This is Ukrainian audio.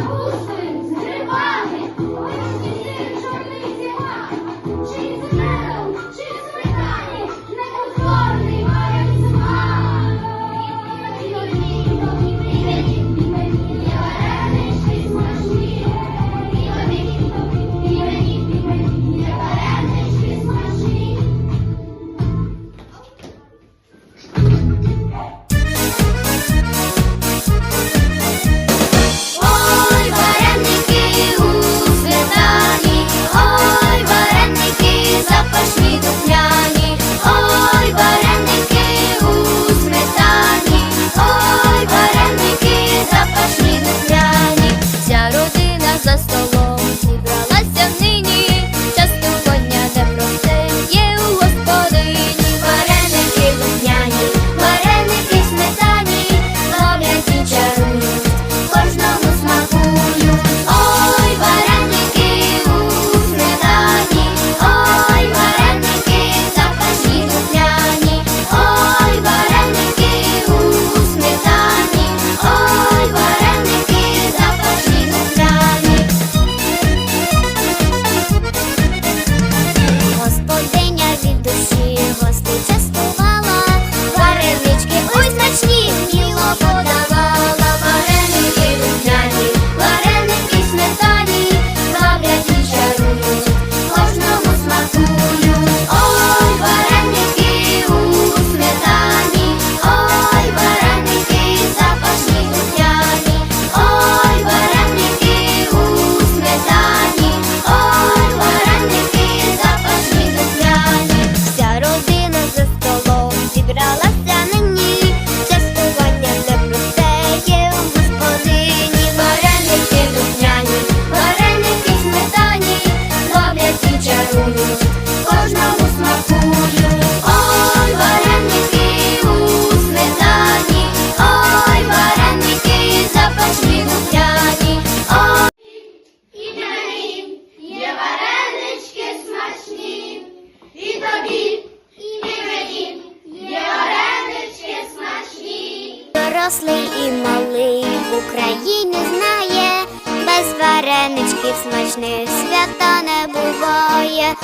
você. душі гостить. дорослий і малий в Україні знає, без варенички смачних свята не буває.